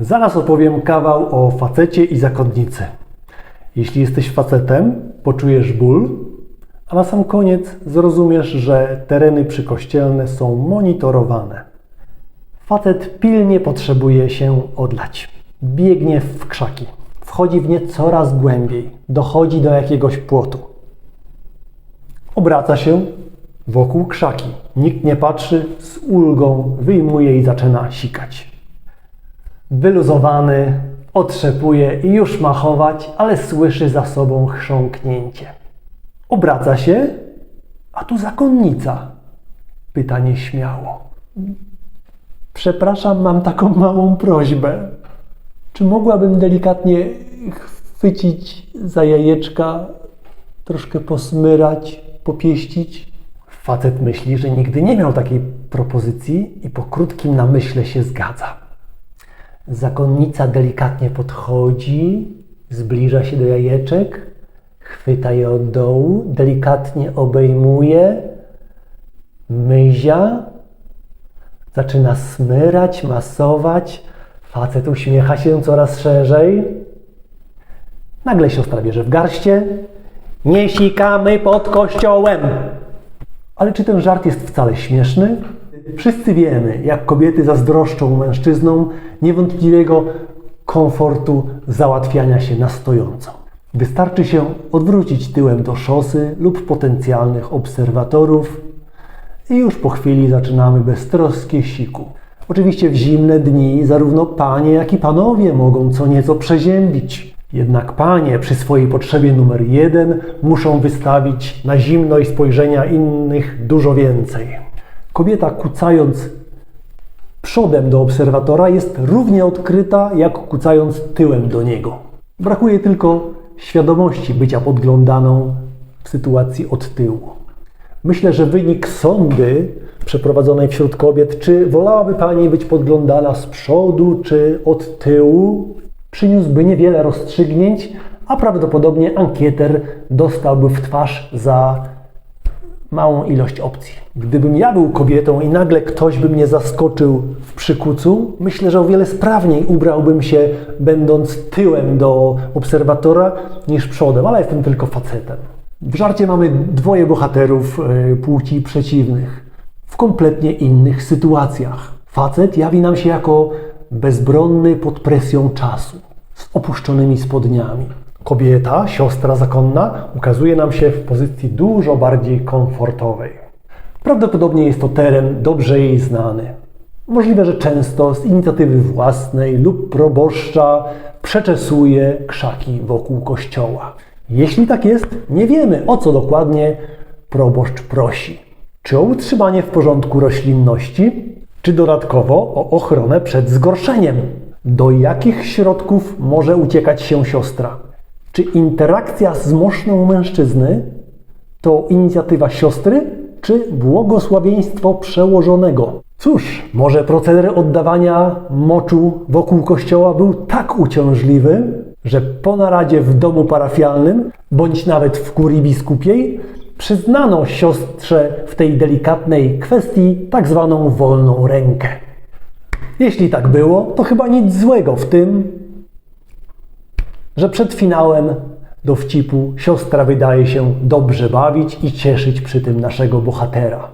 Zaraz opowiem kawał o facecie i zakonnicy. Jeśli jesteś facetem, poczujesz ból, a na sam koniec zrozumiesz, że tereny przykościelne są monitorowane. Facet pilnie potrzebuje się odlać. Biegnie w krzaki. Wchodzi w nie coraz głębiej. Dochodzi do jakiegoś płotu. Obraca się wokół krzaki. Nikt nie patrzy, z ulgą wyjmuje i zaczyna sikać. Wyluzowany, otrzepuje i już ma chować, ale słyszy za sobą chrząknięcie. Obraca się, a tu zakonnica. Pyta nieśmiało. Przepraszam, mam taką małą prośbę. Czy mogłabym delikatnie chwycić za jajeczka, troszkę posmyrać, popieścić? Facet myśli, że nigdy nie miał takiej propozycji i po krótkim namyśle się zgadza. Zakonnica delikatnie podchodzi, zbliża się do jajeczek, chwyta je od dołu, delikatnie obejmuje, myzia, zaczyna smyrać, masować. Facet uśmiecha się coraz szerzej. Nagle siostra bierze w garście. Nie sikamy pod kościołem. Ale czy ten żart jest wcale śmieszny? Wszyscy wiemy, jak kobiety zazdroszczą mężczyznom niewątpliwego komfortu załatwiania się na stojąco. Wystarczy się odwrócić tyłem do szosy lub potencjalnych obserwatorów i już po chwili zaczynamy beztroskie siku. Oczywiście w zimne dni zarówno panie, jak i panowie mogą co nieco przeziębić. Jednak panie przy swojej potrzebie numer jeden muszą wystawić na zimno i spojrzenia innych dużo więcej. Kobieta kucając przodem do obserwatora jest równie odkryta, jak kucając tyłem do niego. Brakuje tylko świadomości bycia podglądaną w sytuacji od tyłu. Myślę, że wynik sądy przeprowadzonej wśród kobiet, czy wolałaby Pani być podglądana z przodu, czy od tyłu, przyniósłby niewiele rozstrzygnięć, a prawdopodobnie ankieter dostałby w twarz za małą ilość opcji. Gdybym ja był kobietą i nagle ktoś by mnie zaskoczył w przykucu, myślę, że o wiele sprawniej ubrałbym się, będąc tyłem do obserwatora, niż przodem, ale jestem tylko facetem. W żarcie mamy dwoje bohaterów e, płci przeciwnych w kompletnie innych sytuacjach. Facet jawi nam się jako bezbronny pod presją czasu, z opuszczonymi spodniami. Kobieta, siostra zakonna, ukazuje nam się w pozycji dużo bardziej komfortowej. Prawdopodobnie jest to teren dobrze jej znany. Możliwe, że często z inicjatywy własnej lub proboszcza przeczesuje krzaki wokół kościoła. Jeśli tak jest, nie wiemy o co dokładnie proboszcz prosi. Czy o utrzymanie w porządku roślinności, czy dodatkowo o ochronę przed zgorszeniem? Do jakich środków może uciekać się siostra? Czy interakcja z moszną mężczyzny to inicjatywa siostry, czy błogosławieństwo przełożonego? Cóż, może proceder oddawania moczu wokół kościoła był tak uciążliwy, że po naradzie w domu parafialnym, bądź nawet w kurii biskupiej, przyznano siostrze w tej delikatnej kwestii tak zwaną wolną rękę. Jeśli tak było, to chyba nic złego w tym, że przed finałem dowcipu siostra wydaje się dobrze bawić i cieszyć przy tym naszego bohatera.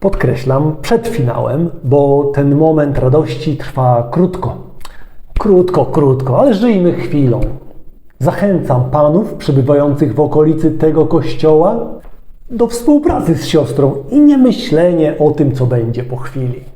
Podkreślam przed finałem, bo ten moment radości trwa krótko. Krótko, krótko, ale żyjmy chwilą. Zachęcam panów przebywających w okolicy tego kościoła do współpracy z siostrą i nie myślenie o tym, co będzie po chwili.